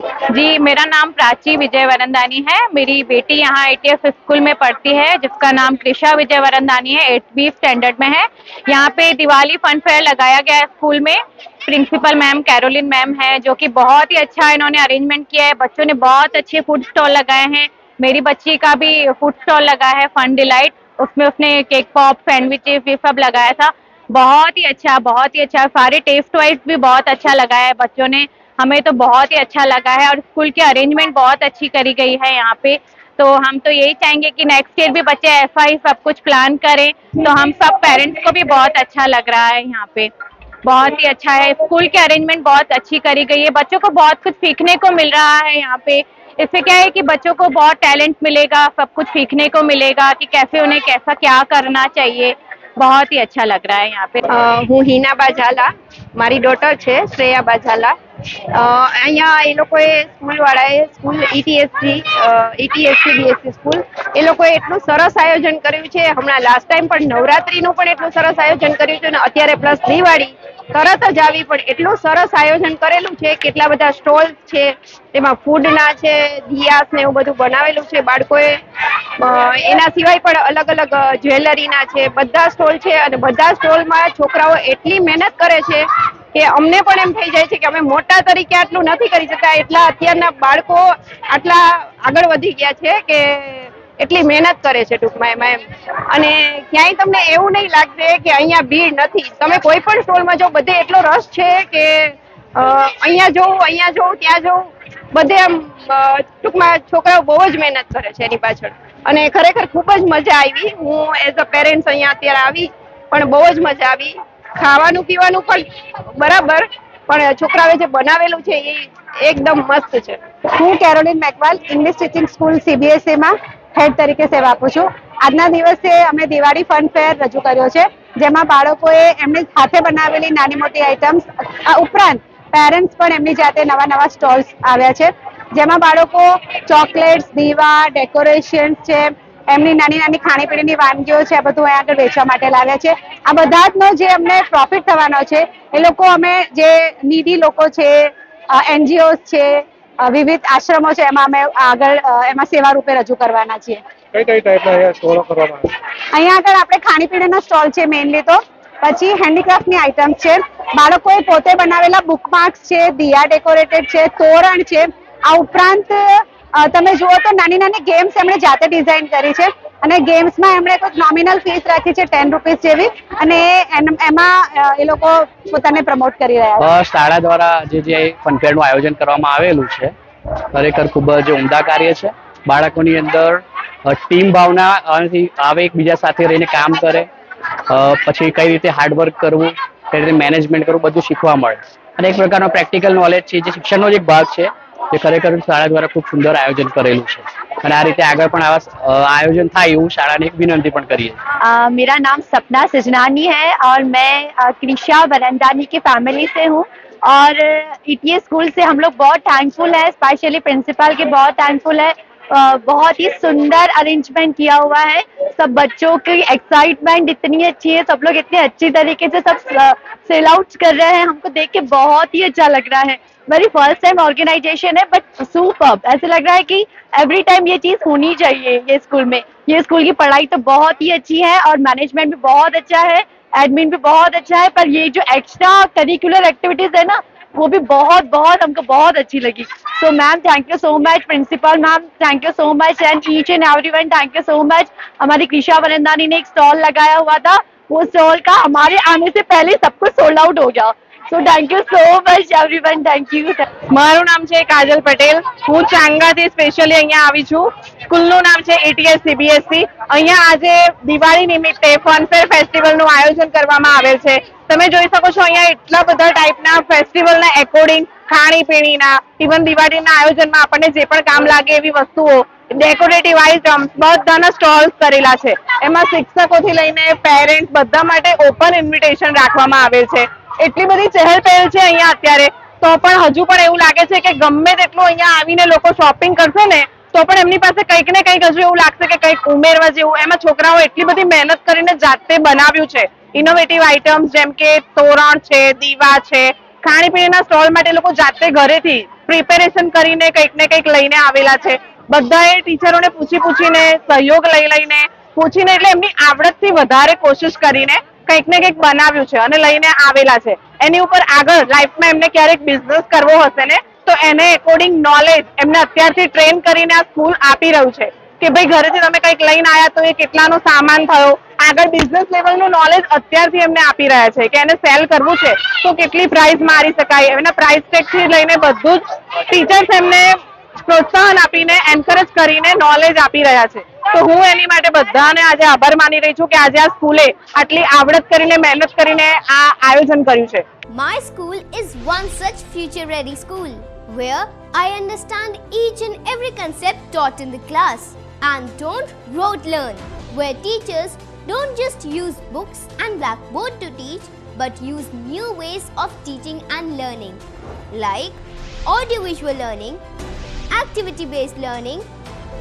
जी, मेरा नाम प्राची विजय वरंदानी है। मेरी बेटी यहाँ एटीएफ स्कूल में पढ़ती है, जिसका नाम कृषा विजय वरंदानी है एटवीं स्टैंडर्ड में है। यहाँ पे दिवाली फन फेयर लगाया गया है स्कूल में। प्रिंसिपल मैम कैरोलिन मैम है, जो कि बहुत ही अच्छा इन्होंने अरेंजमेंट किया है। बच्चों ने बहुत अच्छे फ़ूड स्टॉल लगाए हैं। मेरी बच्ची का भी फ़ूड स्टॉल लगा है फन डिलाइट उसमें उसने केक पॉप सैंडविचेस ये सब लगाया था। बहुत ही अच्छा बहुत ही अच्छा। सारे टेस्ट वाइज भी बहुत अच्छा लगाया है बच्चों ने। हमें तो बहुत ही अच्छा लगा है और स्कूल की अरेंजमेंट बहुत अच्छी करी गई है यहाँ पे तो हम तो यही चाहेंगे कि नेक्स्ट ईयर भी बच्चे ऐसा ही सब कुछ प्लान करें तो हम सब पेरेंट्स को भी बहुत अच्छा लग रहा है यहाँ पे बहुत ही अच्छा है स्कूल की अरेंजमेंट बहुत अच्छी करी गई है बच्चों को बहुत कुछ सीखने को मिल रहा है यहाँ पे इससे क्या है कि बच्चों को बहुत टैलेंट मिलेगा सब कुछ सीखने को मिलेगा कि कैसे उन्हें कैसा क्या करना चाहिए बहुत ही अच्छा लग रहा है यहाँ पे અ, હું હિનાબા ઝાલા મારી ડોટર છે શ્રેયાબા ઝાલા અ, અહીંયા એ લોકોએ સ્કૂલવાળાએ school ETSC ETSC BSC school, એ લોકોએ એટલું સરસ આયોજન કર્યું છે. હમણાં લાસ્ટ ટાઈમ પણ નવરાત્રીનું પણ એટલું સરસ આયોજન કર્યું છે અને અત્યારે પ્લસ દિવાળી તરત જ આવી પણ એટલું સરસ આયોજન કરેલું છે. કેટલા બધા સ્ટોલ છે, તેમાં ફૂડના છે, દિયાસ ને એવું બધું બનાવેલું છે બાળકોએ. એના સિવાય પણ અલગ અલગ જ્વેલરીના છે, બધા સ્ટોલ છે અને બધા સ્ટોલમાં છોકરાઓ એટલી મહેનત કરે છે કે અમને પણ એમ થઈ જાય છે કે અમે મોટા તરીકે આટલું નથી કરી શકતા. એટલા અત્યારના બાળકો આટલા આગળ વધી ગયા છે કે એટલી મહેનત કરે છે ટૂંકમાં એમાં એમ. અને ક્યાંય તમને એવું નહીં લાગશે કે અહીંયા ભીડ નથી. તમે કોઈ પણ સ્ટોલમાં જો બધે એટલો રસ છે કે અહીંયા જોઉં અહીંયા જોઉં, ત્યાં જોઉં, બધે આમ ટૂંકમાં છોકરાઓ બહુ જ મહેનત કરે છે એની પાછળ. અને ખરેખર ખૂબ જ મજા આવી. હું એઝ અ પેરેન્ટ્સ અહીંયા અત્યારે આવી, પણ બહુ જ મજા આવી. ખાવાનું પીવાનું પણ બરાબર, પણ છોકરાઓએ જે બનાવેલું છે એ એકદમ મસ્ત છે. હું Caroline Makwal, English teaching school સીબીએસઈમાં head તરીકે સેવા આપું છું. આજના દિવસે અમે દિવાળી ફન ફેર રજૂ કર્યો છે, જેમાં બાળકોએ એમની હાથે બનાવેલી નાની મોટી આઇટમ્સ ઉપરાંત પેરેન્ટ્સ પણ એમની જાતે નવા નવા સ્ટોલ્સ આવ્યા છે, જેમાં બાળકો ચોકલેટ્સ દીવા ડેકોરેશન છે એમની નાની નાની ખાણીપીણીની વાનગીઓ છે આ બધું અહીંયા આગળ વેચવા માટે લાવ્યા છે. આ બધાનો જે અમને પ્રોફિટ થવાનો છે એ લોકો અમે જે નીડી લોકો છે એનજીઓ છે વિવિધ આશ્રમો છે એમાં અમે આગળ એમાં સેવા રૂપે રજૂ કરવાના છીએ. કઈ કઈ ટાઈપના અહીંયા સ્ટોલો કરવામાં આવે? અહીંયા આગળ આપણે ખાણીપીણીનો સ્ટોલ છે મેઇનલી તો. પછી હેન્ડીક્રાફ્ટની આઇટમ્સ છે. બાળકોએ પોતે બનાવેલા બુકમાર્ક્સ છે દિયા ડેકોરેટેડ છે તોરણ છે. આ ઉપરાંત તમે જુઓ તો નાની નાની ગેમ્સ એમણે જાતે ડિઝાઇન કરી છે. અને ગેમ્સમાં એમણે કોઈ નોમિનલ ફીસ રાખી છે ટેન રૂપીસ જેવી. અને એમાં એ લોકો પોતાને પ્રમોટ કરી રહ્યા છે. શાળા દ્વારા જે જે ફનફેરનું આયોજન કરવામાં આવેલું છે, ખરેખર ખૂબ જ ઉમદા કાર્ય છે. બાળકોની અંદર ટીમ ભાવના આવે, એકબીજા સાથે રહીને કામ કરે પછી કઈ રીતે હાર્ડવર્ક કરવું, કઈ રીતે મેનેજમેન્ટ કરવું, બધું શીખવા મળે. અને એક પ્રકારનો પ્રેક્ટિકલ નોલેજ છે, જે શિક્ષણનો જ એક ભાગ છે. જે ખરેખર શાળા દ્વારા ખૂબ સુંદર આયોજન કરેલું છે અને આ રીતે આગળ પણ આવા અ, આયોજન થાય એવું શાળાને એક વિનંતી પણ કરીએ છીએ अ, मेरा नाम सपना सजनानी है और मैं अ, कृषा वरंदानी की फैमिली से हूँ और ईटीए स्कूल से हम लोग बहुत थैंकफुल है स्पेशली प्रिंसिपल के बहुत थैंकफुल है अ, बहुत ही सुंदर अरेंजमेंट किया हुआ है। सब बच्चों की एक्साइटमेंट इतनी अच्छी है, सब लोग इतने अच्छी तरीके से सब सेल आउट कर रहे हैं। हमको देख के बहुत ही अच्छा लग रहा है। मेरी फ़र्स्ट टाइम ऑर्गेनाइजेशन है बट सुपर ऐसे लग रहा है कि एवरी टाइम ये चीज़ होनी चाहिए ये स्कूल में। ये स्कूल की पढ़ाई तो बहुत ही अच्छी है और मैनेजमेंट भी बहुत अच्छा है एडमिन भी बहुत अच्छा है, पर ये जो एक्स्ट्रा करिकुलर एक्टिविटीज़ है ना वो भी बहुत बहुत हमको बहुत अच्छी लगी। So ma'am thank you so much principal ma'am thank you so much and each and every one thank you so much हमारी कृषा वरंदानी ने एक स्टॉल लगाया हुआ था। वो स्टॉल का हमारे आने से पहले सब कुछ सोल्ड आउट हो गया। So thank you so much everyone thank you મારું નામ છે કાજલ પટેલ. હું ચાંગાથી સ્પેશિયલી અહીંયા આવી છું. સ્કૂલનું નામ છે એટીએસ સીબીએસસી અહીંયા આજે દિવાળી નિમિત્તે ફનફેર ફેસ્ટિવલનું આયોજન કરવામાં આવેલ છે. તમે જોઈ શકો છો અહીંયા એટલા બધા ટાઈપના ફેસ્ટિવલના એકોર્ડિંગ ખાણીપીણીના ઇવન દિવાળીના આયોજનમાં આપણને જે પણ કામ લાગે એવી વસ્તુઓ ડેકોરેટિવ આઇટમ્સ બધાના સ્ટોલ્સ કરેલા છે. એમાં શિક્ષકોથી લઈને પેરેન્ટ્સ બધા માટે ઓપન ઇન્વિટેશન રાખવામાં આવેલ છે. એટલી બધી ચહેલ પહેલ છે અહીંયા અત્યારે. તો પણ હજુ પણ એવું લાગે છે કે ગમે તેટલું અહીંયા આવીને લોકો શોપિંગ કરશે ને, તો પણ એમની પાસે કંઈક ને કંઈક હજુ એવું લાગશે કે કંઈક ઉમેરવા જેવું. એમાં છોકરાઓ એટલી બધી મહેનત કરીને જાતે બનાવ્યું છે. ઇનોવેટિવ આઇટમ્સ જેમ કે તોરણ છે, દીવા છે, ખાણીપીણીના સ્ટોલ માટે લોકો જાતે ઘરેથી પ્રિપેરેશન કરીને કંઈક ને કંઈક લઈને આવેલા છે. બધાએ ટીચરોને પૂછી પૂછીને, સહયોગ લઈ લઈને પૂછીને એટલે એમની આવડતથી વધારે કોશિશ કરીને કંઈક ને કંઈક બનાવ્યું છે અને લઈને આવેલા છે. એની ઉપર આગળ લાઈફમાં એમને ક્યારેક બિઝનેસ કરવો હશે ને, તો એને એકોર્ડિંગ નોલેજ એમને અત્યારથી ટ્રેન કરીને આ સ્કૂલ આપી રહ્યું છે. કે ભાઈ ઘરેથી તમે કંઈક લઈને આવ્યા તો એ કેટલાનો સામાન થયો? આગળ બિઝનેસ લેવલનું નોલેજ અત્યારથી એમને આપી રહ્યા છે કે એને સેલ કરવું છે તો કેટલી પ્રાઇસ મારી શકાય? એના પ્રાઇસ ટેગથી લઈને બધું જ ટીચર્સ એમને પ્રોત્સાહન આપીને એન્કરેજ કરીને નોલેજ આપી રહ્યા છે. તો હું એની માટે બધાને આજે આભાર માની રહી છું કે આજે આ સ્કૂલે આટલી આવડત કરીને મહેનત કરીને આ આયોજન કર્યું છે My school is one such future ready school where I understand each and every concept taught in the class and don't rote learn, where teachers don't just use books and blackboard to teach but use new ways of teaching and learning like audiovisual learning, activity based learning,